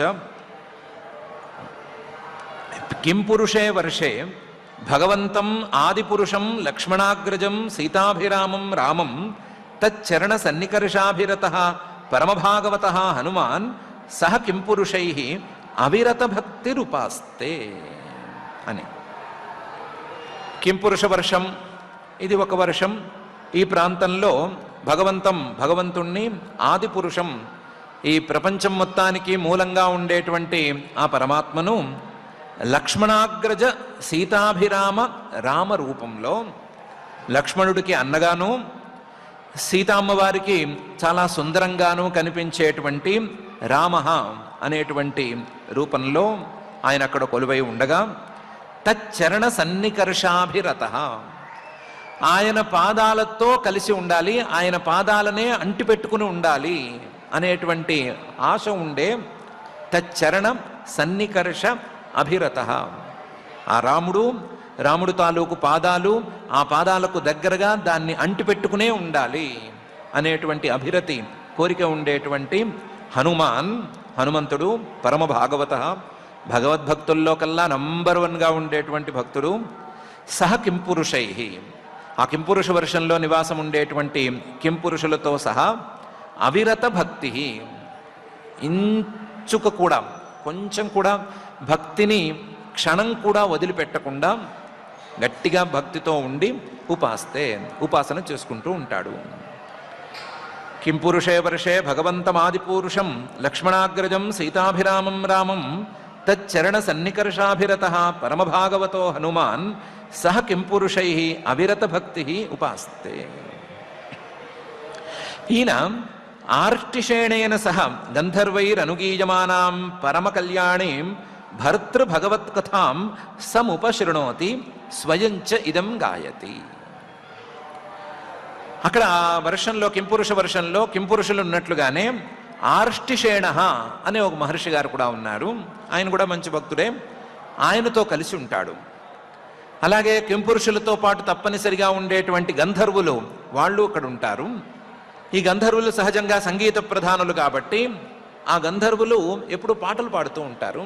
ఉవాచ కిం పురుషే వర్షే? భగవంతం ఆదిపురుషం లక్ష్మణాగ్రజం సీతాభిరామం రామం తచ్చరణ సన్నికర్షాభిరత పరమభాగవత హనుమాన్ సహ కిం పురుషై అవిరత భక్తిరుపాస్తే అని. కిం పురుష వర్షం? ఇది ఒక వర్షం. ఈ ప్రాంతంలో భగవంతం భగవంతుణ్ణి ఆదిపురుషం ఈ ప్రపంచం మొత్తానికి మూలంగా ఉండేటువంటి ఆ పరమాత్మను లక్ష్మణాగ్రజ సీతాభిరామ రామ రూపంలో లక్ష్మణుడికి అన్నగాను సీతామ్మవారికి చాలా సుందరంగాను కనిపించేటువంటి రామ అనేటువంటి రూపంలో ఆయన అక్కడ కొలువై ఉండగా తచ్చరణ సన్నికర్షాభిరత. ఆయన పాదాలతో కలిసి ఉండాలి ఆయన పాదాలనే అంటిపెట్టుకుని ఉండాలి. అనేటువంటి ఆశ ఉండే తచ్చరణం సన్నికర్ష అభిరత. ఆ రాముడు రాముడు తాలూకు పాదాలు ఆ పాదాలకు దగ్గరగా దాన్ని అంటిపెట్టుకునే ఉండాలి అనేటువంటి అభిరతి కోరిక ఉండేటువంటి హనుమాన్ హనుమంతుడు పరమ భాగవత భగవద్భక్తుల్లో కల్లా నంబర్ వన్గా ఉండేటువంటి భక్తుడు సహ కింపురుషై. ఆ కింపురుష వర్షంలో నివాసం ఉండేటువంటి కింపురుషులతో సహా అవిరత భక్తి. ఇంచుక కూడా కొంచెం కూడా భక్తిని క్షణం కూడా వదిలిపెట్టకుండా గట్టిగా భక్తితో ఉండి ఉపాస్తే ఉపాసన చేసుకుంటూ ఉంటాడు. కిం పురుషే వర్షే భగవంతమాదిపూరుషం లక్ష్మణాగ్రజం సీతాభిరామం రామం తచ్చరణ సన్నికర్షాభిరత పరమభాగవతో హనుమాన్ సహ కిం పురుషై అవిరత భక్తి ఉపాస్తే. ఈయన ఆర్టిషేణేన సహ గంధర్వైరనుగీయమానాం పరమకల్యాణీం భర్తృభగవత్కథాం సముపశృణోతి స్వయంచ ఇదం గాయతి. అక్కడ ఆ వర్షంలో కింపురుష వర్షంలో కింపురుషులు ఉన్నట్లుగానే ఆర్ష్టిషేణ అనే ఒక మహర్షి గారు కూడా ఉన్నారు. ఆయన కూడా మంచి భక్తుడే. ఆయనతో కలిసి ఉంటాడు. అలాగే కింపురుషులతో పాటు తప్పనిసరిగా ఉండేటువంటి గంధర్వులు వాళ్ళు అక్కడ ఉంటారు. ఈ గంధర్వులు సహజంగా సంగీత ప్రధానులు కాబట్టి ఆ గంధర్వులు ఎప్పుడు పాటలు పాడుతూ ఉంటారు.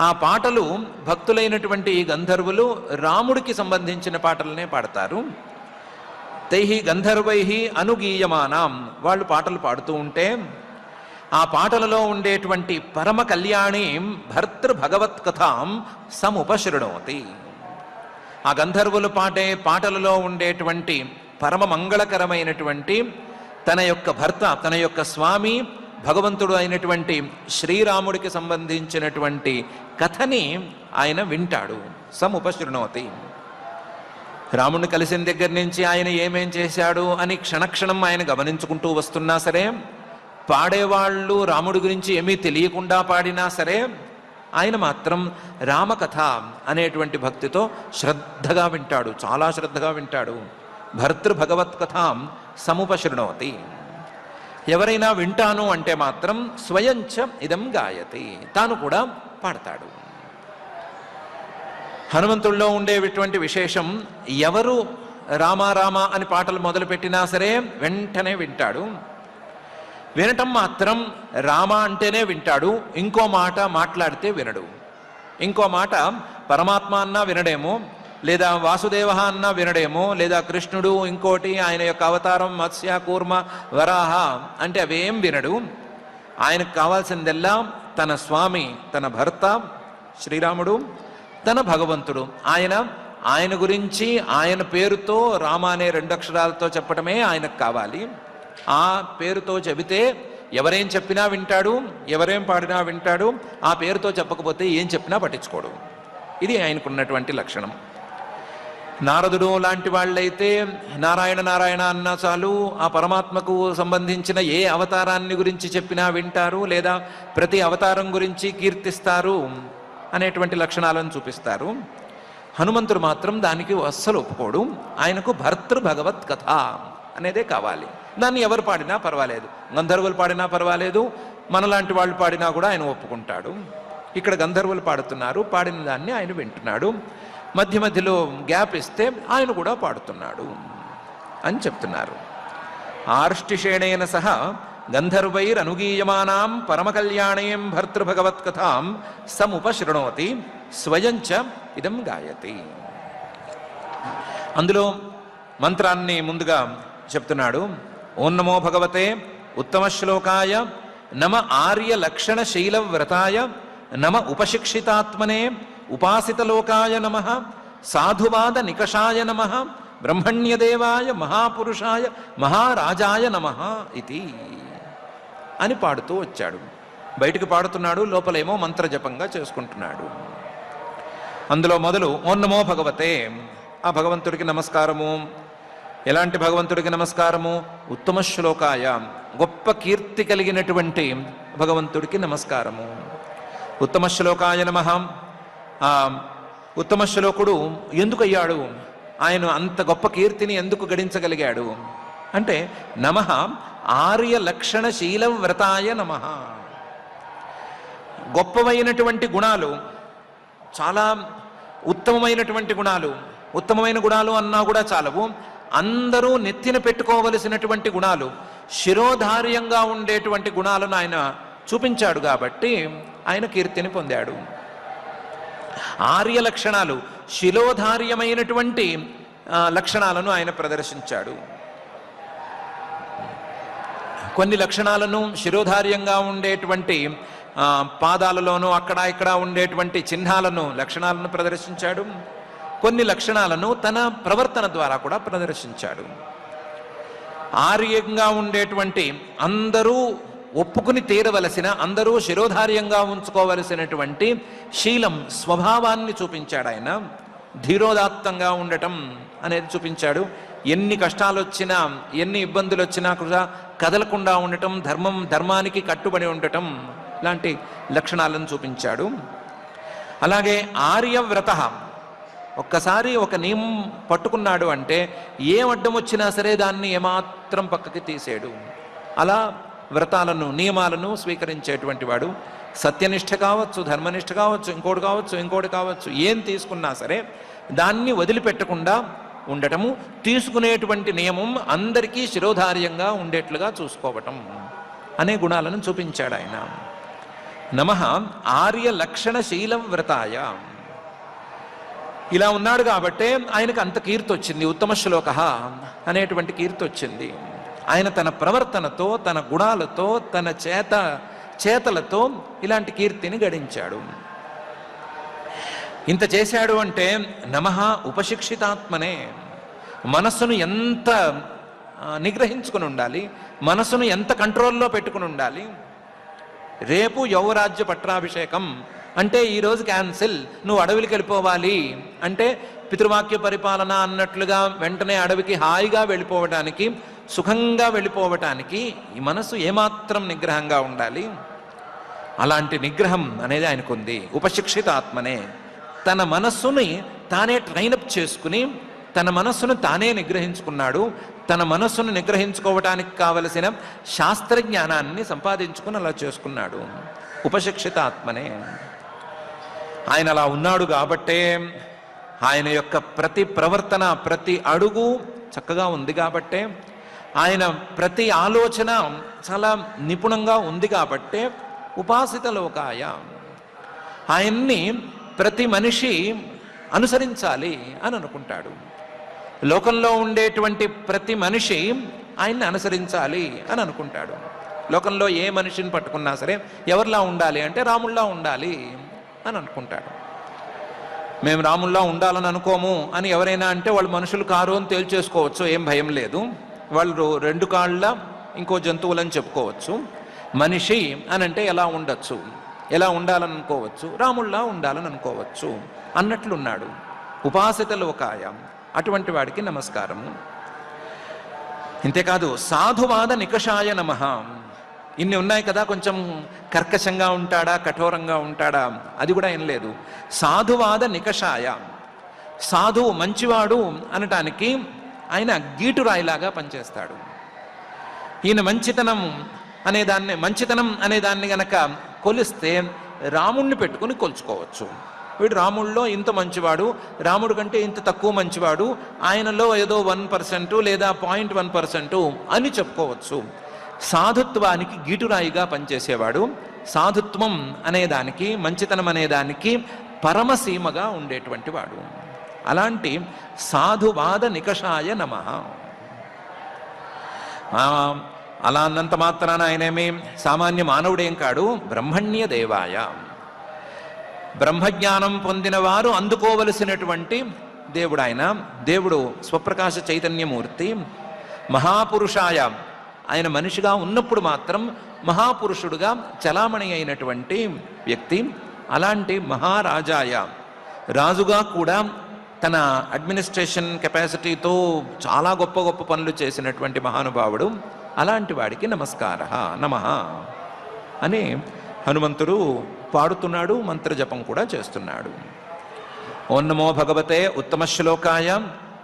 ఆ పాటలు భక్తులైనటువంటి ఈ గంధర్వులు రాముడికి సంబంధించిన పాటలనే పాడతారు. తై గంధర్వై అనుగీయమానాం వాళ్ళు పాటలు పాడుతూ ఉంటే ఆ పాటలలో ఉండేటువంటి పరమ కళ్యాణి భర్తృ భగవత్ కథాం సముపశృణోతి. ఆ గంధర్వులు పాడే పాటలలో ఉండేటువంటి పరమ మంగళకరమైనటువంటి తన యొక్క భర్త తన యొక్క స్వామి భగవంతుడు అయినటువంటి శ్రీరాముడికి సంబంధించినటువంటి కథని ఆయన వింటాడు. సముపశృణోతి. రాముడిని కలిసిన దగ్గర నుంచి ఆయన ఏమేం చేశాడు అని క్షణక్షణం ఆయన గమనించుకుంటూ వస్తున్నా సరే పాడేవాళ్ళు రాముడి గురించి ఏమీ తెలియకుండా పాడినా సరే ఆయన మాత్రం రామకథ అనేటువంటి భక్తితో శ్రద్ధగా వింటాడు చాలా శ్రద్ధగా వింటాడు. భర్తృ భగవత్ కథ సముపశృణోతి. ఎవరైనా వింటాను అంటే మాత్రం స్వయంచ ఇదం గాయతి. తాను కూడా పాడతాడు. హనుమంతుల్లో ఉండేటువంటి విశేషం ఎవరు రామారామ అని పాటలు మొదలుపెట్టినా సరే వెంటనే వింటాడు. వినటం మాత్రం రామ అంటేనే వింటాడు ఇంకో మాట మాట్లాడితే వినడు. ఇంకో మాట పరమాత్మ అన్నా వినడేమో లేదా వాసుదేవ అన్న వినడేమో లేదా కృష్ణుడు ఇంకోటి ఆయన యొక్క అవతారం మత్స్య కూర్మ వరాహ అంటే అవేం వినడు. ఆయనకు కావాల్సిందెల్లా తన స్వామి తన భర్త శ్రీరాముడు తన భగవంతుడు. ఆయన ఆయన గురించి ఆయన పేరుతో రామ అనే రెండు అక్షరాలతో చెప్పటమే ఆయనకు కావాలి. ఆ పేరుతో చెబితే ఎవరేం చెప్పినా వింటాడు ఎవరేం పాడినా వింటాడు ఆ పేరుతో చెప్పకపోతే ఏం చెప్పినా పట్టించుకోడు. ఇది ఆయనకున్నటువంటి లక్షణం. నారదుడు లాంటి వాళ్ళైతే నారాయణ నారాయణ అన్న చాలు ఆ పరమాత్మకు సంబంధించిన ఏ అవతారాన్ని గురించి చెప్పినా వింటారు లేదా ప్రతి అవతారం గురించి కీర్తిస్తారు అనేటువంటి లక్షణాలను చూపిస్తారు. హనుమంతుడు మాత్రం దానికి అస్సలు ఒప్పుకోడు. ఆయనకు భర్తృ భగవత్ కథ అనేదే కావాలి. దాన్ని ఎవరు పాడినా పర్వాలేదు. గంధర్వులు పాడినా పర్వాలేదు. మనలాంటి వాళ్ళు పాడినా కూడా ఆయన ఒప్పుకుంటాడు. ఇక్కడ గంధర్వులు పాడుతున్నారు. పాడిన దాన్ని ఆయన వింటున్నాడు. మధ్య మధ్యలో గ్యాప్ ఇస్తే ఆయన కూడా పాడుతున్నాడు అని చెప్తున్నారు. ఆర్ష్టిషేణేన సహ గంధర్వైరనుగీయమానాం పరమకళ్యాణీం భర్తృభగవత్కథాం సముపశృణోతి స్వయంచ ఇదం గాయతి. అందులో మంత్రాన్ని ముందుగా చెప్తున్నాడు. ఓం నమో భగవతే ఉత్తమ శ్లోకాయ నమ ఆర్య లక్షణ శైలవ్రతాయ నమ ఉపశిక్షితాత్మనే ఉపాసితలోకాయ నమ సాధువాద నికషాయ నమ బ్రహ్మణ్యదేవాయ మహాపురుషాయ మహారాజాయ నమ ఇది అని పాడుతూ వచ్చాడు. బయటికి పాడుతున్నాడు లోపలేమో మంత్రజపంగా చేసుకుంటున్నాడు. అందులో మొదలు ఓన్నమో నమో భగవతే. ఆ భగవంతుడికి నమస్కారము. ఎలాంటి భగవంతుడికి నమస్కారము? ఉత్తమ శ్లోకాయ గొప్ప కీర్తి కలిగినటువంటి భగవంతుడికి నమస్కారము. ఉత్తమ శ్లోకాయ నమ ఉత్తమ శ్లోకుడు ఎందుకు అయ్యాడు ఆయన అంత గొప్ప కీర్తిని ఎందుకు గడించగలిగాడు? అంటే నమ ఆర్య లక్షణశీలం వ్రతాయ నమ. గొప్పవైనటువంటి గుణాలు చాలా ఉత్తమమైనటువంటి గుణాలు ఉత్తమమైన గుణాలు అన్నా కూడా చాలవు. అందరూ నెత్తిన పెట్టుకోవలసినటువంటి గుణాలు శిరోధార్యంగా ఉండేటువంటి గుణాలను ఆయన చూపించాడు కాబట్టి ఆయన కీర్తిని పొందాడు. ఆర్య లక్షణాలు శిలోధార్యమైనటువంటి లక్షణాలను ఆయన ప్రదర్శించాడు. కొన్ని లక్షణాలను శిరోధార్యంగా ఉండేటువంటి పాదాలలోనూ అక్కడ ఇక్కడ ఉండేటువంటి చిహ్నాలను లక్షణాలను ప్రదర్శించాడు. కొన్ని లక్షణాలను తన ప్రవర్తన ద్వారా కూడా ప్రదర్శించాడు. ఆర్యంగా ఉండేటువంటి అందరూ ఒప్పుకుని తీరవలసిన అందరూ శిరోధార్యంగా ఉంచుకోవలసినటువంటి శీలం స్వభావాన్ని చూపించాడు ఆయన. ధీరోదాత్తంగా ఉండటం అనేది చూపించాడు. ఎన్ని కష్టాలు వచ్చినా ఎన్ని ఇబ్బందులు వచ్చినా కూడా కదలకుండా ఉండటం ధర్మం ధర్మానికి కట్టుబడి ఉండటం లాంటి లక్షణాలను చూపించాడు. అలాగే ఆర్యవ్రత ఒక్కసారి ఒక నియమం పట్టుకున్నాడు అంటే ఏ అడ్డం వచ్చినా సరే దాన్ని ఏమాత్రం పక్కకి తీసేడు. అలా వ్రతాలను నియమాలను స్వీకరించేటువంటి వాడు సత్యనిష్ట కావచ్చు ధర్మనిష్ట కావచ్చు ఇంకోటి కావచ్చు ఇంకోటి కావచ్చు ఏం తీసుకున్నా సరే దాన్ని వదిలిపెట్టకుండా ఉండటము తీసుకునేటువంటి నియమం అందరికీ శిరోధార్యంగా ఉండేట్లుగా చూసుకోవటం అనే గుణాలను చూపించాడు ఆయన. నమ ఆర్య లక్షణశీలం వ్రతాయ. ఇలా ఉన్నాడు కాబట్టే ఆయనకు అంత కీర్తి వచ్చింది ఉత్తమ శ్లోక అనేటువంటి కీర్తి వచ్చింది ఆయన తన ప్రవర్తనతో తన గుణాలతో తన చేత చేతలతో ఇలాంటి కీర్తిని గడించాడు. ఇంత చేశాడు అంటే నమ ఉపశిక్షితాత్మనే. మనస్సును ఎంత నిగ్రహించుకుని ఉండాలి మనసును ఎంత కంట్రోల్లో పెట్టుకుని ఉండాలి. రేపు యౌవరాజ్య పట్టాభిషేకం అంటే ఈరోజు క్యాన్సిల్ నువ్వు అడవికి వెళ్ళిపోవాలి అంటే పితృవాక్య పరిపాలన అన్నట్లుగా వెంటనే అడవికి హాయిగా వెళ్ళిపోవడానికి సుఖంగా వెళ్ళిపోవటానికి ఈ మనసు ఏమాత్రం నిగ్రహంగా ఉండాలి? అలాంటి నిగ్రహం అనేది ఆయనకుంది. ఉపశిక్షిత ఆత్మనే. తన మనస్సుని తానే ట్రైనప్ చేసుకుని తన మనస్సును తానే నిగ్రహించుకున్నాడు. తన మనస్సును నిగ్రహించుకోవటానికి కావలసిన శాస్త్రజ్ఞానాన్ని సంపాదించుకుని అలా చేసుకున్నాడు. ఉపశిక్షిత ఆత్మనే. ఆయన అలా ఉన్నాడు కాబట్టే ఆయన యొక్క ప్రతి ప్రవర్తన ప్రతి అడుగు చక్కగా ఉంది కాబట్టే ఆయన ప్రతి ఆలోచన చాలా నిపుణంగా ఉంది కాబట్టే ఉపాసిత లోకాయ. ఆయన్ని ప్రతి మనిషి అనుసరించాలి అని అనుకుంటాడు. లోకంలో ఉండేటువంటి ప్రతి మనిషి ఆయన్ని అనుసరించాలి అని అనుకుంటాడు. లోకంలో ఏ మనిషిని పట్టుకున్నా సరే ఎవరిలా ఉండాలి అంటే రాముల్లా ఉండాలి అని అనుకుంటాడు. మేము రాముల్లా ఉండాలని అనుకోము అని ఎవరైనా అంటే వాళ్ళు మనుషులు కారు అని తేల్చేసుకోవచ్చు ఏం భయం లేదు. వాళ్ళు రెండు కాళ్ళ ఇంకో జంతువులని చెప్పుకోవచ్చు. మనిషి అని అంటే ఎలా ఉండొచ్చు? ఎలా ఉండాలని అనుకోవచ్చు రాముల్లా ఉండాలని అనుకోవచ్చు అన్నట్లున్నాడు. ఉపాసిత లోకాయ అటువంటి వాడికి నమస్కారము. ఇంతేకాదు సాధువాద నికషాయ నమ. ఇన్ని ఉన్నాయి కదా కొంచెం కర్కశంగా ఉంటాడా కఠోరంగా ఉంటాడా? అది కూడా ఏం లేదు. సాధువాద నికషాయ. సాధువు మంచివాడు అనటానికి ఆయన గీటురాయిలాగా పనిచేస్తాడు. ఈయన మంచితనం అనే దాన్ని మంచితనం అనే దాన్ని గనక కొలిస్తే రాముణ్ణి పెట్టుకుని కొలుచుకోవచ్చు. వీడు రాముడిలో ఇంత మంచివాడు రాముడు కంటే ఇంత తక్కువ మంచివాడు ఆయనలో ఏదో వన్ పర్సెంట్ లేదా పాయింట్ వన్ పర్సెంట్ అని చెప్పుకోవచ్చు. సాధుత్వానికి గీటురాయిగా పనిచేసేవాడు. సాధుత్వం అనేదానికి మంచితనం అనేదానికి పరమసీమగా ఉండేటువంటి వాడు. అలాంటి సాధువాద నికషాయ నమ. అలా అన్నంత మాత్రాన ఆయనేమి సామాన్య మానవుడేం కాడు బ్రహ్మణ్య దేవాయ. బ్రహ్మజ్ఞానం పొందిన వారు అందుకోవలసినటువంటి దేవుడు ఆయన దేవుడు స్వప్రకాశ చైతన్యమూర్తి మహాపురుషాయ. ఆయన మనిషిగా ఉన్నప్పుడు మాత్రం మహాపురుషుడుగా చలామణి అయినటువంటి వ్యక్తి అలాంటి మహారాజాయ. రాజుగా కూడా తన అడ్మినిస్ట్రేషన్ కెపాసిటీతో చాలా గొప్ప గొప్ప పనులు చేసినటువంటి మహానుభావుడు. అలాంటి వాడికి నమస్కార నమ అని హనుమంతుడు పాడుతున్నాడు మంత్రజపం కూడా చేస్తున్నాడు. ఓం నమో భగవతే ఉత్తమ శ్లోకాయ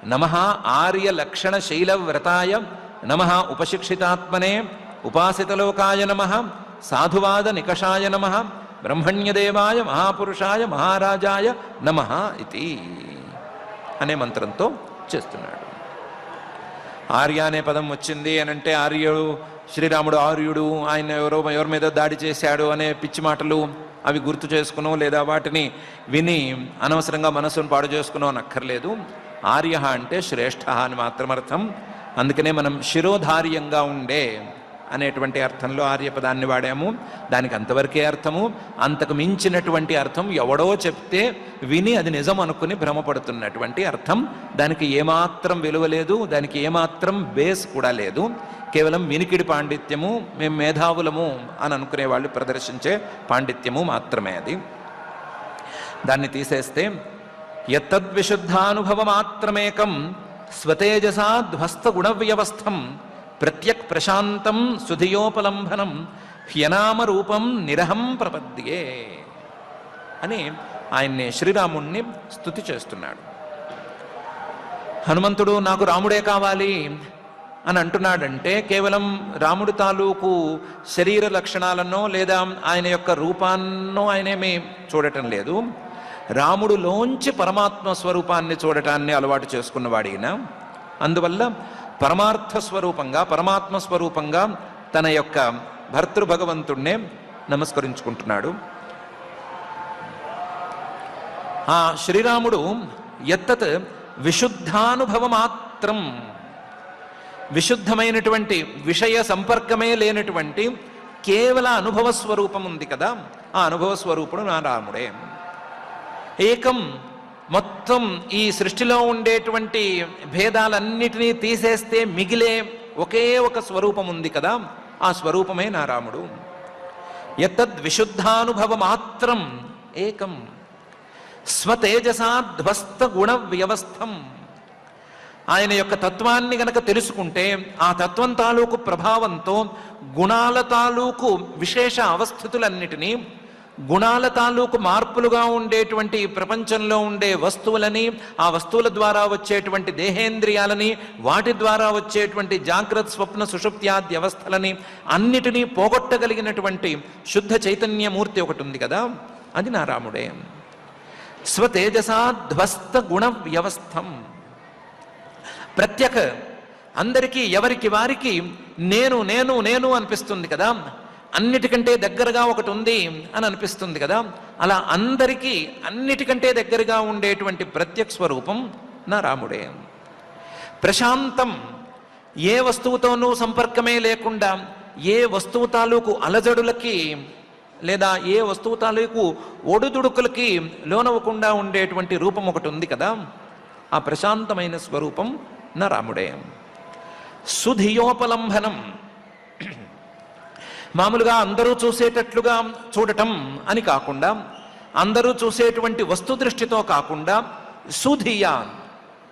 నమ ఆర్య లక్షణ శైలవ్రతాయ నమ ఉపశిక్షితాత్మనే ఉపాసితలోకాయ నమ సాధువాద నికషాయ నమ బ్రహ్మణ్యదేవాయ మహాపురుషాయ మహారాజాయ నమ ఇది. అనే మంత్రంతో చేస్తున్నాడు. ఆర్య అనే పదం వచ్చింది అని అంటే ఆర్యుడు శ్రీరాముడు ఆర్యుడు ఆయన ఎవరో ఎవరి మీద దాడి చేశాడు అనే పిచ్చి మాటలు అవి గుర్తు చేసుకునో లేదా వాటిని విని అనవసరంగా మనసును పాడు చేసుకునో అక్కర్లేదు ఆర్య అంటే శ్రేష్ఠ అని మాత్రం అర్థం. అందుకనే మనం శిరోధార్యంగా ఉండే అనేటువంటి అర్థంలో ఆర్యపదాన్ని వాడాము. దానికి అంతవరకే అర్థము. అంతకు మించినటువంటి అర్థం ఎవడో చెప్తే విని అది నిజం అనుకుని భ్రమపడుతున్నటువంటి అర్థం. దానికి ఏమాత్రం విలువ లేదు. దానికి ఏమాత్రం బేస్ కూడా లేదు. కేవలం వినికిడి పాండిత్యము మేము మేధావులము అని అనుకునే వాళ్ళు ప్రదర్శించే పాండిత్యము మాత్రమే అది. దాన్ని తీసేస్తే ఎత్తద్విశుద్ధానుభవమాత్రమేకం స్వతేజసా ధ్వస్త గుణవ్యవస్థం ప్రత్యక్ ప్రశాంతం సుధియోపలంబనం హ్యనామ రూపం నిరహం ప్రపద్యే అని ఆయన్ని శ్రీరాముణ్ణి స్థుతి చేస్తున్నాడు. హనుమంతుడు నాకు రాముడే కావాలి అని అంటున్నాడంటే కేవలం రాముడి తాలూకు శరీర లక్షణాలనో లేదా ఆయన యొక్క రూపాన్నో ఆయనేమి చూడటం లేదు. రాముడులోంచి పరమాత్మ స్వరూపాన్ని చూడటాన్ని అలవాటు చేసుకున్నవాడైనా అందువల్ల పరమార్థ స్వరూపంగా పరమాత్మ స్వరూపంగా తన యొక్క భర్తృభగవంతుణ్ణే నమస్కరించుకుంటున్నాడు. ఆ శ్రీరాముడు ఎత్తత్ విశుద్ధానుభవమాత్రం. విశుద్ధమైనటువంటి విషయ సంపర్కమే లేనటువంటి కేవల అనుభవ స్వరూపం ఉంది కదా ఆ అనుభవ స్వరూపుడు నా రాముడే. ఏకం మొత్తం ఈ సృష్టిలో ఉండేటువంటి భేదాలన్నిటినీ తీసేస్తే మిగిలే ఒకే ఒక స్వరూపం ఉంది కదా ఆ స్వరూపమే నా రాముడు ఎత్తద్ విశుద్ధానుభవ మాత్రం ఏకం స్వతేజసాధ్వస్త గుణ వ్యవస్థం ఆయన యొక్క తత్వాన్ని గనక తెలుసుకుంటే ఆ తత్వం తాలూకు ప్రభావంతో గుణాల తాలూకు విశేష అవస్థితులన్నిటినీ గుణాల తాలూకు మార్పులుగా ఉండేటువంటి ప్రపంచంలో ఉండే వస్తువులని ఆ వస్తువుల ద్వారా వచ్చేటువంటి దేహేంద్రియాలని వాటి ద్వారా వచ్చేటువంటి జాగ్రత్త స్వప్న సుషుప్త్యాది వ్యవస్థలని అన్నిటినీ పోగొట్టగలిగినటువంటి శుద్ధ చైతన్యమూర్తి ఒకటి ఉంది కదా అది నా రాముడే గుణ వ్యవస్థం. ప్రత్యేక అందరికీ ఎవరికి వారికి నేను నేను నేను అనిపిస్తుంది కదా అన్నిటికంటే దగ్గరగా ఒకటి ఉంది అని అనిపిస్తుంది కదా. అలా అందరికీ అన్నిటికంటే దగ్గరగా ఉండేటువంటి ప్రత్యక్ స్వరూపం నా రాముడే ప్రశాంతం ఏ వస్తువుతోనూ సంపర్కమే లేకుండా ఏ వస్తువు తాలూకు అలజడులకి లేదా ఏ వస్తువు తాలూకు ఒడుదుడుకులకి లోనవ్వకుండా ఉండేటువంటి రూపం ఒకటి ఉంది కదా. ఆ ప్రశాంతమైన స్వరూపం నా రాముడే సుధియోపలంబనం మామూలుగా అందరూ చూసేటట్లుగా చూడటం అని కాకుండా అందరూ చూసేటువంటి వస్తు దృష్టితో కాకుండా సుధియ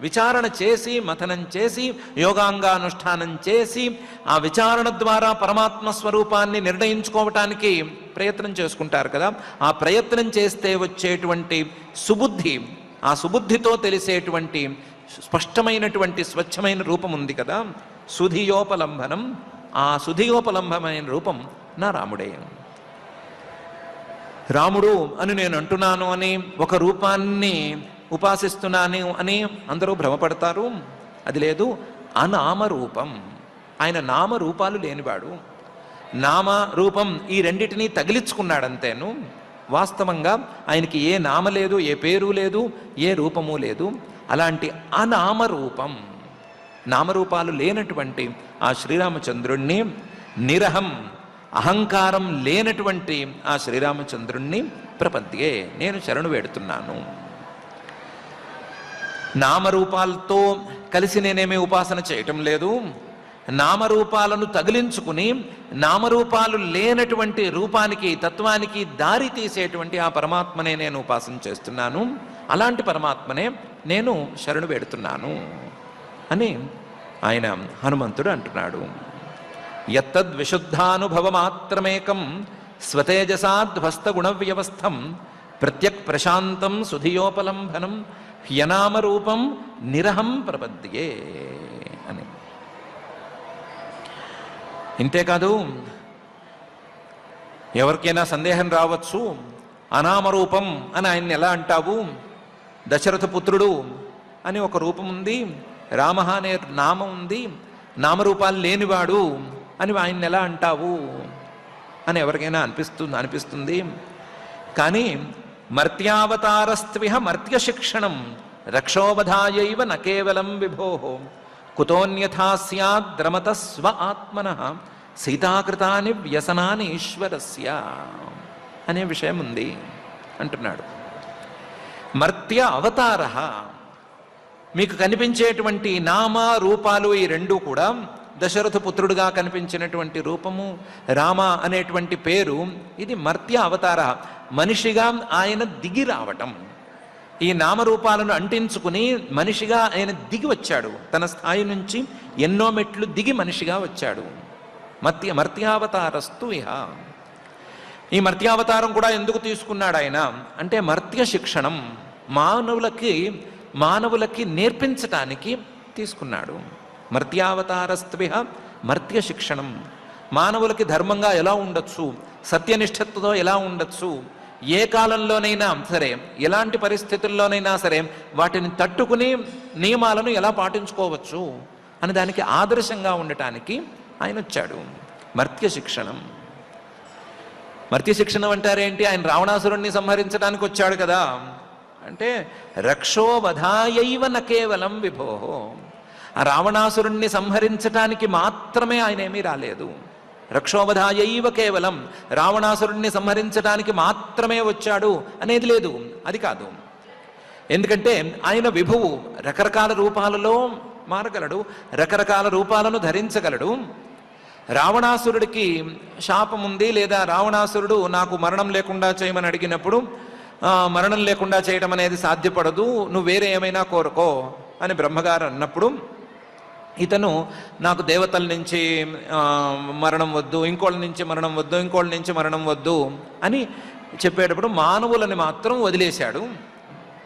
విచారణ చేసి మథనం చేసి యోగాంగానుష్ఠానం చేసి ఆ విచారణ ద్వారా పరమాత్మ స్వరూపాన్ని నిర్ణయించుకోవటానికి ప్రయత్నం చేసుకుంటారు కదా. ఆ ప్రయత్నం చేస్తే వచ్చేటువంటి సుబుద్ధి ఆ సుబుద్ధితో తెలిసేటువంటి స్పష్టమైనటువంటి స్వచ్ఛమైన రూపం ఉంది కదా. సుధియోపలంబనం ఆ సుధియోపలంబమైన రూపం నా రాముడే. రాముడు అని నేను అంటున్నాను అని ఒక రూపాన్ని ఉపాసిస్తున్నాను అని అందరూ భ్రమపడతారు. అది లేదు అనామ రూపం. ఆయన నామ రూపాలు లేనివాడు. నామ రూపం ఈ రెండిటినీ తగిలించుకున్నాడంతేను. వాస్తవంగా ఆయనకి ఏ నామ లేదు ఏ పేరు లేదు ఏ రూపము లేదు. అలాంటి అనామరూపం నామరూపాలు లేనటువంటి ఆ శ్రీరామచంద్రుణ్ణి నిరహం అహంకారం లేనటువంటి ఆ శ్రీరామచంద్రుణ్ణి ప్రపంతియే నేను శరణు వేడుతున్నాను. నామరూపాలతో కలిసి నేనేమీ ఉపాసన చేయటం లేదు. నామరూపాలను తగిలించుకుని నామరూపాలు లేనటువంటి రూపానికి తత్వానికి దారి తీసేటువంటి ఆ పరమాత్మనే నేను ఉపాసన చేస్తున్నాను. అలాంటి పరమాత్మనే నేను శరణు పెడుతున్నాను అని ఆయన హనుమంతుడు అంటున్నాడు. యత్తద్విశుద్ధానుభవమాత్రమేకం స్వతేజసాధ్వస్త గుణవ్యవస్థం ప్రత్యక్ ప్రశాంతం సుధియోపలంబనం హ్యనామరూపం నిరహం ప్రపద్యే అని. ఇంతేకాదు ఎవరికైనా సందేహం రావచ్చు అనామరూపం అని ఆయన్ని ఎలా అంటావు దశరథ పుత్రుడు అని ఒక రూపం ఉంది రామ అనే నామం ఉంది నామరూపాలు లేనివాడు అని ఆయన్ని ఎలా అంటావు? అని ఎవరికైనా అనిపిస్తుంది అనిపిస్తుంది. కానీ మర్త్యావతారస్త్విహ మర్త్య శిక్షణం రక్షోవధాయైవ న కేవలం విభో కుతోన్యథా స్యాద్రమత స్వ ఆత్మన సీతాకృతాని వ్యసనాని ఈశ్వరస్య అనే విషయం ఉంది అంటున్నాడు. మర్త్య అవతార మీకు కనిపించేటువంటి నామ రూపాలు ఈ రెండు కూడా దశరథ పుత్రుడుగా కనిపించినటువంటి రూపము రామ అనేటువంటి పేరు ఇది మర్త్య అవతార మనిషిగా ఆయన దిగి రావటం. ఈ నామరూపాలను అంటించుకుని మనిషిగా ఆయన దిగి వచ్చాడు. తన స్థాయి నుంచి ఎన్నో మెట్లు దిగి మనిషిగా వచ్చాడు. మర్త్య మర్త్యావతారస్తు ఇహ. ఈ మర్త్యావతారం కూడా ఎందుకు తీసుకున్నాడు ఆయన? అంటే మర్త్య శిక్షణం. మానవులకి మానవులకి నేర్పించటానికి తీసుకున్నాడు. మర్త్యావతారస్త్విహ మర్త్య శిక్షణం. మానవులకి ధర్మంగా ఎలా ఉండొచ్చు? సత్యనిష్టతతో ఎలా ఉండొచ్చు? ఏ కాలంలోనైనా సరే ఎలాంటి పరిస్థితుల్లోనైనా సరే వాటిని తట్టుకుని నియమాలను ఎలా పాటించుకోవచ్చు? అని దానికి ఆదర్శంగా ఉండటానికి ఆయన వచ్చాడు. మర్త్య శిక్షణం. మర్త్య శిక్షణం అంటారేంటి? ఆయన రావణాసురుణ్ణి సంహరించడానికి వచ్చాడు కదా. అంటే రక్షోవధాయైవ న కేవలం విభో. ఆ రావణాసురుణ్ణి సంహరించటానికి మాత్రమే ఆయన ఏమీ రాలేదు. రక్షోవధాయైవ కేవలం రావణాసురుణ్ణి సంహరించడానికి మాత్రమే వచ్చాడు అనేది లేదు అది కాదు. ఎందుకంటే ఆయన విభువు రకరకాల రూపాలలో మారగలడు రకరకాల రూపాలను ధరించగలడు. రావణాసురుడికి శాపం ఉంది లేదా రావణాసురుడు నాకు మరణం లేకుండా చేయమని అడిగినప్పుడు మరణం లేకుండా చేయటం అనేది సాధ్యపడదు నువ్వు వేరే ఏమైనా కోరుకో అని బ్రహ్మగారు అన్నప్పుడు ఇతను నాకు దేవతల నుంచి మరణం వద్దు ఇంకోళ్ళ నుంచి మరణం వద్దు ఇంకోళ్ళ నుంచి మరణం వద్దు అని చెప్పేటప్పుడు మానవులని మాత్రం వదిలేశాడు.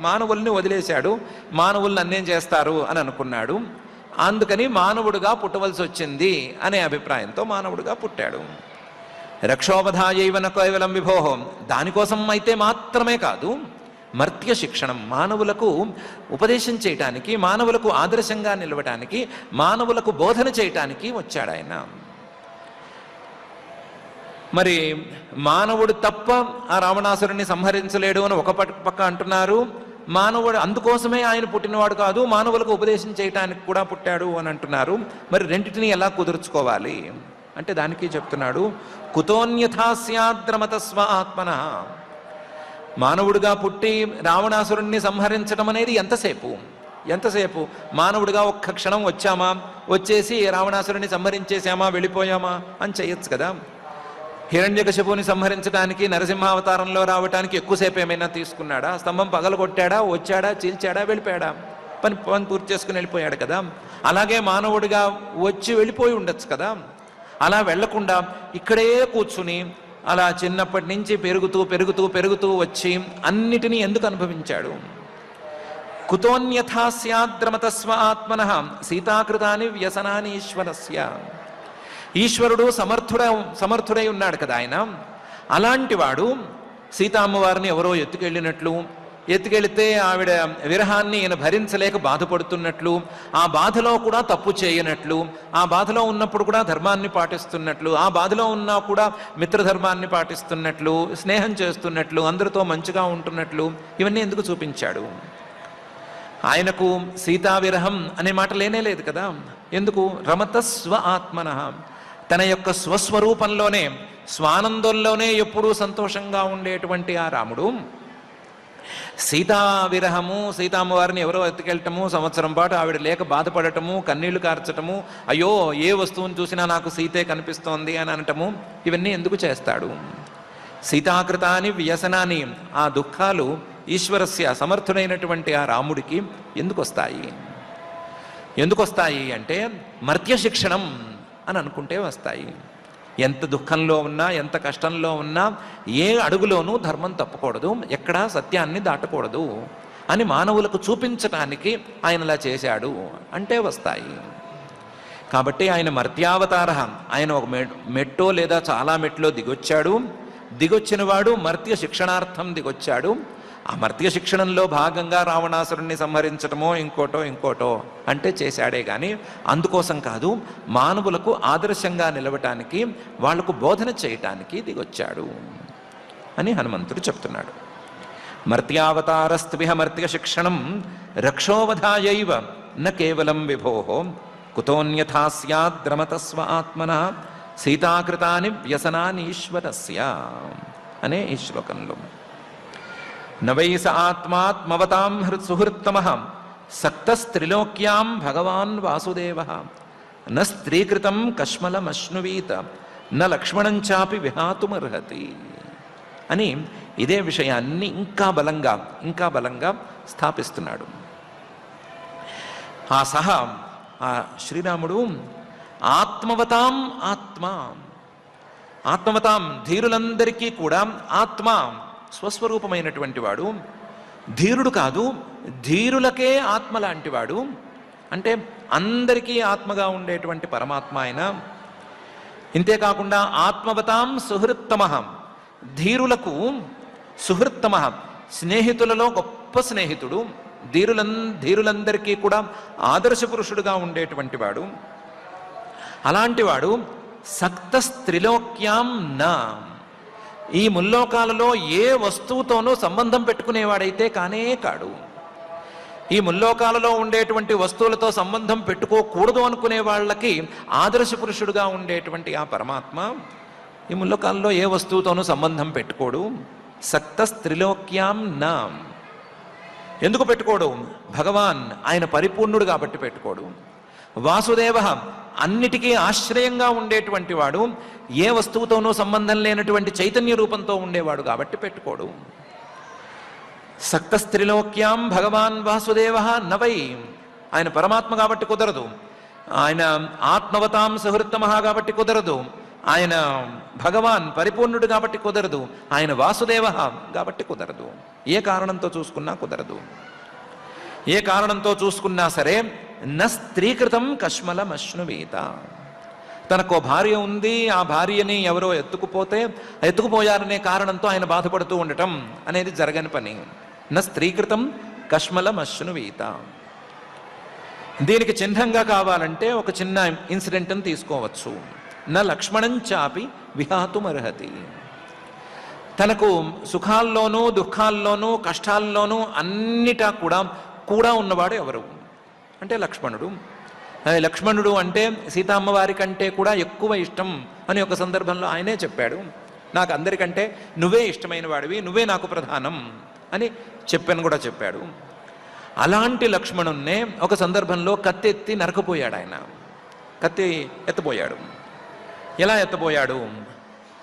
మానవుల్ని వదిలేశాడు. మానవుల్ని అన్నేం చేస్తారు అని అనుకున్నాడు. అందుకని మానవుడుగా పుట్టవలసి వచ్చింది అనే అభిప్రాయంతో మానవుడుగా పుట్టాడు. రక్షోపధాయైవన కేవలం విభోహం దానికోసం అయితే మాత్రమే కాదు మర్త్య శిక్షణం మానవులకు ఉపదేశం చేయటానికి మానవులకు ఆదర్శంగా నిలవటానికి మానవులకు బోధన చేయటానికి వచ్చాడు ఆయన. మరి మానవుడు తప్ప ఆ రావణాసురుణ్ణి సంహరించలేడు అని ఒక పక్క అంటున్నారు. మానవుడు అందుకోసమే ఆయన పుట్టినవాడు కాదు మానవులకు ఉపదేశం చేయటానికి కూడా పుట్టాడు అని అంటున్నారు. మరి రెండింటిని ఎలా కుదుర్చుకోవాలి? అంటే దానికి చెప్తున్నాడు కుతోన్యథా స్యాద్రమత ఆత్మన. మానవుడిగా పుట్టి రావణాసురుణ్ణి సంహరించడం అనేది ఎంతసేపు? ఎంతసేపు? మానవుడిగా ఒక్క క్షణం వచ్చామా? వచ్చేసి రావణాసురుణ్ణి సంహరించేసామా వెళ్ళిపోయామా? అని చేయొచ్చు కదా. హిరణ్యకశపుని సంహరించడానికి నరసింహావతారంలో రావటానికి ఎక్కువసేపు ఏమైనా తీసుకున్నాడా? స్తంభం పగలగొట్టాడా? వచ్చాడా? చీల్చాడా? వెళ్ళిపోయాడా? పని పని పూర్తి చేసుకుని వెళ్ళిపోయాడు కదా. అలాగే మానవుడిగా వచ్చి వెళ్ళిపోయి ఉండొచ్చు కదా. అలా వెళ్ళకుండా ఇక్కడే కూర్చుని అలా చిన్నప్పటి నుంచి పెరుగుతూ పెరుగుతూ పెరుగుతూ వచ్చి అన్నిటినీ ఎందుకు అనుభవించాడు? కుతోన్యథా స్యాద్రమతస్వ ఆత్మన సీతాకృతాని వ్యసనాని ఈశ్వరస్య. ఈశ్వరుడు సమర్థుడ సమర్థుడై ఉన్నాడు కదా ఆయన. అలాంటి వాడు సీతామ్మవారిని ఎవరో ఎత్తుకెళ్ళినట్లు ఎత్తుకెళితే ఆవిడ విరహాన్ని ఈయన భరించలేక బాధపడుతున్నట్లు ఆ బాధలో కూడా తప్పు చేయనట్లు ఆ బాధలో ఉన్నప్పుడు కూడా ధర్మాన్ని పాటిస్తున్నట్లు ఆ బాధలో ఉన్నా కూడా మిత్రధర్మాన్ని పాటిస్తున్నట్లు స్నేహం చేస్తున్నట్లు అందరితో మంచిగా ఉంటున్నట్లు ఇవన్నీ ఎందుకు చూపించాడు? ఆయనకు సీతా విరహం అనే మాట లేనే లేదు కదా? ఎందుకు? రమత స్వ ఆత్మన. తన యొక్క స్వస్వరూపంలోనే స్వానందంలోనే ఎప్పుడూ సంతోషంగా ఉండేటువంటి ఆ రాముడు. సీతా విరహము సీతామ్మవారిని ఎవరో ఎత్తుకెళ్ళటము సంవత్సరం పాటు ఆవిడ లేక బాధపడటము కన్నీళ్ళు కార్చటము అయ్యో ఏ వస్తువుని చూసినా నాకు సీతే కనిపిస్తోంది అని అనటము ఇవన్నీ ఎందుకు చేస్తాడు? సీతాకృతాని వ్యసనాన్ని ఆ దుఃఖాలు ఈశ్వరస్య సమర్థుడైనటువంటి ఆ రాముడికి ఎందుకు వస్తాయి ఎందుకు వస్తాయి అంటే మర్త్య శిక్షణం అని అనుకుంటే వస్తాయి. ఎంత దుఃఖంలో ఉన్నా ఎంత కష్టంలో ఉన్నా ఏ అడుగులోనూ ధర్మం తప్పకూడదు ఎక్కడా సత్యాన్ని దాటకూడదు అని మానవులకు చూపించటానికి ఆయన ఇలా చేశాడు అంటే వస్తాయి. కాబట్టి ఆయన మర్త్యావతార ఆయన ఒక మె మెట్టో లేదా చాలా మెట్లో దిగొచ్చాడు. దిగొచ్చిన వాడు మర్త్య శిక్షణార్థం దిగొచ్చాడు. ఆ మర్త్య శిక్షణంలో భాగంగా రావణాసురుణ్ణి సంహరించటమో ఇంకోటో ఇంకోటో అంటే చేశాడే కానీ అందుకోసం కాదు మానవులకు ఆదర్శంగా నిలవటానికి వాళ్ళకు బోధన చేయటానికి దిగొచ్చాడు అని హనుమంతుడు చెప్తున్నాడు. మర్త్యావతారస్త్విహ మర్త్య శిక్షణం రక్షోవధాయైవ న కేవలం విభో కుతోన్యథా స్యాద్రమతస్వ ఆత్మన సీతాకృతాని వ్యసనానీశ్వరస్య అనే ఈ శ్లోకంలో నవై స ఆత్మాత్మవతాం హృ సుహృత్తమ సక్తస్త్రిలోక్యాం భగవాన్ వాసుదేవ. న స్త్రీకృతం కష్మలమశ్నువీత న లక్ష్మణంచాపి విహాతుమర్హతి. అని ఇదే విషయాన్ని ఇంకా బలంగా ఇంకా బలంగా స్థాపిస్తున్నాడు. ఆ సహా ఆ శ్రీరాముడు ఆత్మవతాం ఆత్మ. ఆత్మవతాం ధీరులందరికీ కూడా ఆత్మ. స్వస్వరూపమైనటువంటి వాడు ధీరుడు కాదు ధీరులకే ఆత్మ లాంటివాడు అంటే అందరికీ ఆత్మగా ఉండేటువంటి పరమాత్మ ఆయన. ఇంతేకాకుండా ఆత్మవతాం సుహృత్తమ ధీరులకు సుహృత్తమ స్నేహితులలో గొప్ప స్నేహితుడు. ధీరులం ధీరులందరికీ కూడా ఆదర్శ పురుషుడుగా ఉండేటువంటి వాడు. అలాంటి వాడు సక్త స్త్రిలోక్యాం నా. ఈ ముల్లోకాలలో ఏ వస్తువుతోనూ సంబంధం పెట్టుకునేవాడైతే కానే కాడు. ఈ ముల్లోకాలలో ఉండేటువంటి వస్తువులతో సంబంధం పెట్టుకోకూడదు అనుకునే వాళ్ళకి ఆదర్శ పురుషుడుగా ఉండేటువంటి ఆ పరమాత్మ ఈ ముల్లోకాలలో ఏ వస్తువుతోనూ సంబంధం పెట్టుకోడు. సక్త స్త్రిలోక్యాం నా. ఎందుకు పెట్టుకోడు? భగవాన్ ఆయన పరిపూర్ణుడు కాబట్టి పెట్టుకోడు. వాసుదేవ అన్నిటికీ ఆశ్రయంగా ఉండేటువంటి వాడు ఏ వస్తువుతోనూ సంబంధం లేనటువంటి చైతన్య రూపంతో ఉండేవాడు కాబట్టి పెట్టుకోడు. సక్త స్త్రిలోక్యాం భగవాన్ వాసుదేవ నవై. ఆయన పరమాత్మ కాబట్టి కుదరదు. ఆయన ఆత్మవతాం సుహృత్తమ కాబట్టి కుదరదు. ఆయన భగవాన్ పరిపూర్ణుడు కాబట్టి కుదరదు. ఆయన వాసుదేవ కాబట్టి కుదరదు. ఏ కారణంతో చూసుకున్నా కుదరదు. ఏ కారణంతో చూసుకున్నా సరే న స్త్రీకృతం కష్మలమశ్నువీత తనకు భార్య ఉంది ఆ భార్యని ఎవరో ఎత్తుకుపోతే ఎత్తుకుపోయారనే కారణంతో ఆయన బాధపడుతూ ఉండటం అనేది జరగని పని. న స్త్రీకృతం కష్మలమశ్నువీత దీనికి చిహ్నంగా కావాలంటే ఒక చిన్న ఇన్సిడెంట్ని తీసుకోవచ్చు. న లక్ష్మణం చాపి విహాతుమర్హతి. తనకు సుఖాల్లోనూ దుఃఖాల్లోనూ కష్టాల్లోనూ అన్నిటా కూడా కూడా ఉన్నవాడు ఎవరు? అంటే లక్ష్మణుడు. లక్ష్మణుడు అంటే సీతామ్మవారి కంటే కూడా ఎక్కువ ఇష్టం అని ఒక సందర్భంలో ఆయనే చెప్పాడు. నాకు అందరికంటే నువ్వే ఇష్టమైన వాడివి నువ్వే నాకు ప్రధానం అని చెప్పాను కూడా చెప్పాడు. అలాంటి లక్ష్మణున్నే ఒక సందర్భంలో కత్తెత్తి నరకపోయాడు ఆయన. కత్తి ఎత్తపోయాడు ఎలా ఎత్తపోయాడు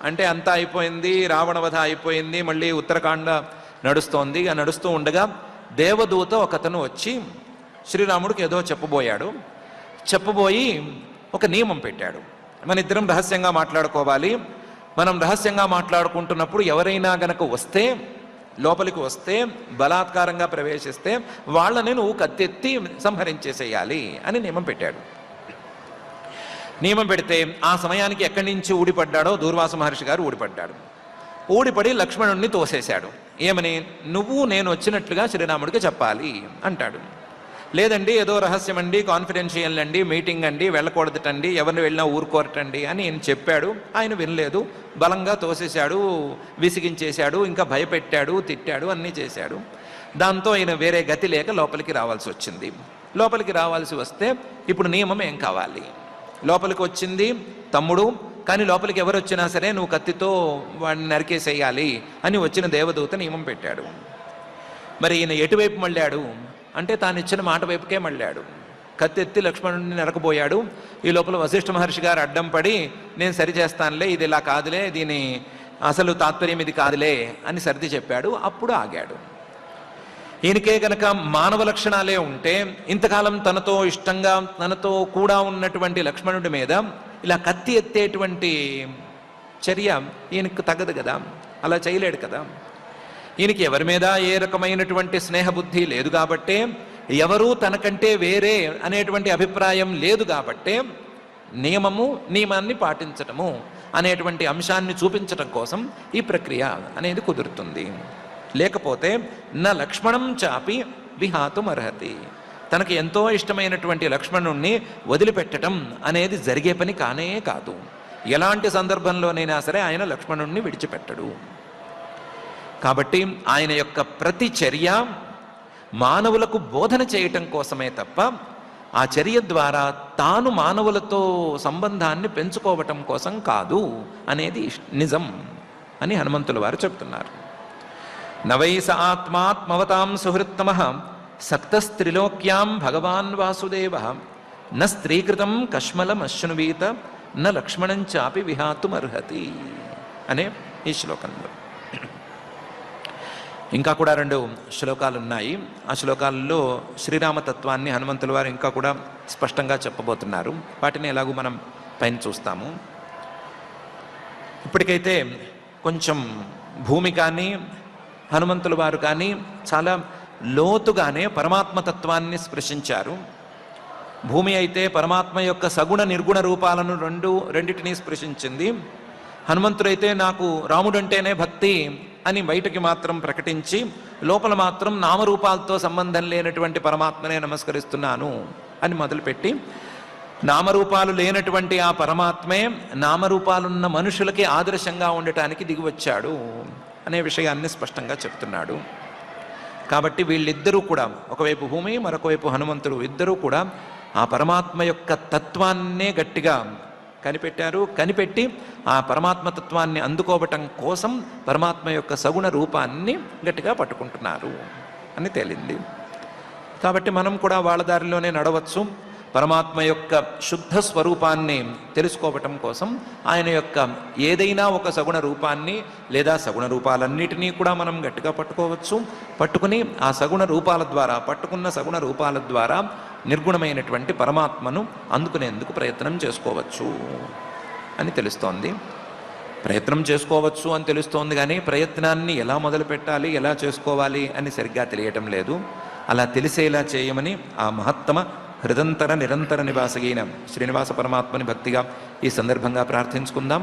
అంటే అంతా అయిపోయింది రావణవధ అయిపోయింది మళ్ళీ ఉత్తరాఖండ నడుస్తోంది. నడుస్తూ ఉండగా దేవదూత ఒకతను వచ్చి శ్రీరాముడికి ఏదో చెప్పబోయాడు. చెప్పబోయి ఒక నియమం పెట్టాడు. మన ఇద్దరం రహస్యంగా మాట్లాడుకోవాలి. మనం రహస్యంగా మాట్లాడుకుంటున్నప్పుడు ఎవరైనా గనక వస్తే లోపలికి వస్తే బలాత్కారంగా ప్రవేశిస్తే వాళ్ళని నువ్వు కత్తెత్తి సంహరించేసేయాలి అని నియమం పెట్టాడు. నియమం పెడితే ఆ సమయానికి ఎక్కడి నుంచి ఊడిపడ్డాడో దూర్వాస మహర్షి గారు ఊడిపడ్డాడు. ఊడిపడి లక్ష్మణుణ్ణి తోసేశాడు. ఏమని? నువ్వు నేను వచ్చినట్లుగా శ్రీరాముడికి చెప్పాలి అంటాడు. లేదండి ఏదో రహస్యం అండి కాన్ఫిడెన్షియల్ అండి మీటింగ్ అండి వెళ్ళకూడదటండి ఎవరిని వెళ్ళినా ఊరుకోరటండి అని ఆయన చెప్పాడు. ఆయన వినలేదు. బలంగా తోసేశాడు విసిగించేశాడు ఇంకా భయపెట్టాడు తిట్టాడు అన్నీ చేశాడు. దాంతో ఆయన వేరే గతి లేక లోపలికి రావాల్సి వచ్చింది. లోపలికి రావాల్సి వస్తే ఇప్పుడు నియమం ఏం కావాలి? లోపలికి వచ్చింది తమ్ముడు కానీ లోపలికి ఎవరు వచ్చినా సరే నువ్వు కత్తితో వాడిని నరికేసేయాలి అని వచ్చిన దేవదూత నియమం పెట్టాడు. మరి ఈయన ఎటువైపు మళ్ళాడు? అంటే తాను ఇచ్చిన మాట వైపుకే మళ్ళాడు. కత్తెత్తి లక్ష్మణుడిని నరకబోయాడు. ఈ లోపల వశిష్ఠ మహర్షి గారు అడ్డం పడి నేను సరి చేస్తానులే ఇది ఇలా కాదులే దీని అసలు తాత్పర్యం ఇది కాదులే అని సర్ది చెప్పాడు. అప్పుడు ఆగాడు. ఈయనకే గనక మానవ లక్షణాలే ఉంటే ఇంతకాలం తనతో ఇష్టంగా తనతో కూడా ఉన్నటువంటి లక్ష్మణుడి మీద ఇలా కత్తి ఎత్తేటువంటి చర్య ఈయనకు తగదు కదా. అలా చేయలేడు కదా. ఈయనకి ఎవరి మీద ఏ రకమైనటువంటి స్నేహబుద్ధి లేదు కాబట్టే ఎవరూ తనకంటే వేరే అనేటువంటి అభిప్రాయం లేదు కాబట్టే నియమము నియమాన్ని పాటించటము అనేటువంటి అంశాన్ని చూపించటం కోసం ఈ ప్రక్రియ అనేది కుదురుతుంది. లేకపోతే నా లక్ష్మణం చాపి విహాతం అర్హతి. తనకు ఎంతో ఇష్టమైనటువంటి లక్ష్మణుణ్ణి వదిలిపెట్టడం అనేది జరిగే పని కానే కాదు. ఎలాంటి సందర్భంలోనైనా సరే ఆయన లక్ష్మణుణ్ణి విడిచిపెట్టడు. కాబట్టి ఆయన యొక్క ప్రతి చర్య మానవులకు బోధన చేయటం కోసమే తప్ప ఆ చర్య ద్వారా తాను మానవులతో సంబంధాన్ని పెంచుకోవటం కోసం కాదు అనేది నిజం అని హనుమంతుల వారు చెప్తున్నారు. నవైస ఆత్మాత్మవతాం సుహృత్తమ సక్తస్త్రిలోక్యాం భగవాన్ వాసుదేవ న స్త్రీకృతం కష్మలమశ్నువీత న లక్ష్మణం చాపి విహాతుమర్హతి అనే ఈ శ్లోకంలో. ఇంకా కూడా రెండు శ్లోకాలు ఉన్నాయి ఆ శ్లోకాలలో శ్రీరామతత్వాన్ని హనుమంతుల వారు ఇంకా కూడా స్పష్టంగా చెప్పబోతున్నారు. వాటిని ఎలాగూ మనం పైన చూస్తాము. ఇప్పటికైతే కొంచెం భూమి కానీ హనుమంతుల వారు కానీ చాలా లోతుగానే పరమాత్మతత్వాన్ని స్పృశించారు. భూమి అయితే పరమాత్మ యొక్క సగుణ నిర్గుణ రూపాలను రెండు రెండింటినీ స్పృశించింది. హనుమంతుడైతే నాకు రాముడంటేనే భక్తి అని బయటకి మాత్రం ప్రకటించి లోపల మాత్రం నామరూపాలతో సంబంధం లేనటువంటి పరమాత్మనే నమస్కరిస్తున్నాను అని మొదలుపెట్టి నామరూపాలు లేనటువంటి ఆ పరమాత్మే నామరూపాలున్న మనుషులకి ఆదర్శంగా ఉండటానికి దిగివచ్చాడు అనే విషయాన్ని స్పష్టంగా చెప్తున్నాడు. కాబట్టి వీళ్ళిద్దరూ కూడా ఒకవైపు భూమి మరొకవైపు హనుమంతుడు ఇద్దరూ కూడా ఆ పరమాత్మ యొక్క తత్వాన్నే గట్టిగా కనిపెట్టారు. కనిపెట్టి ఆ పరమాత్మ తత్వాన్ని అందుకోవటం కోసం పరమాత్మ యొక్క సగుణ రూపాన్ని గట్టిగా పట్టుకుంటున్నారు అని తేలింది. కాబట్టి మనం కూడా వాళ్ళ దారిలోనే నడవచ్చు. పరమాత్మ యొక్క శుద్ధ స్వరూపాన్ని తెలుసుకోవటం కోసం ఆయన యొక్క ఏదైనా ఒక సగుణ రూపాన్ని లేదా సగుణ రూపాలన్నిటినీ కూడా మనం గట్టిగా పట్టుకోవచ్చు. పట్టుకుని ఆ సగుణ రూపాల ద్వారా పట్టుకున్న సగుణ రూపాల ద్వారా నిర్గుణమైనటువంటి పరమాత్మను అందుకునేందుకు ప్రయత్నం చేసుకోవచ్చు అని తెలుస్తోంది. ప్రయత్నం చేసుకోవచ్చు అని తెలుస్తోంది కానీ ప్రయత్నాన్ని ఎలా మొదలు పెట్టాలి ఎలా చేసుకోవాలి అని సరిగ్గా తెలియటం లేదు. అలా తెలిసేలా చేయమని ఆ మహత్తమ హృదంతర నిరంతర నివాసగైన శ్రీనివాస పరమాత్మని భక్తిగా ఈ సందర్భంగా ప్రార్థించుకుందాం.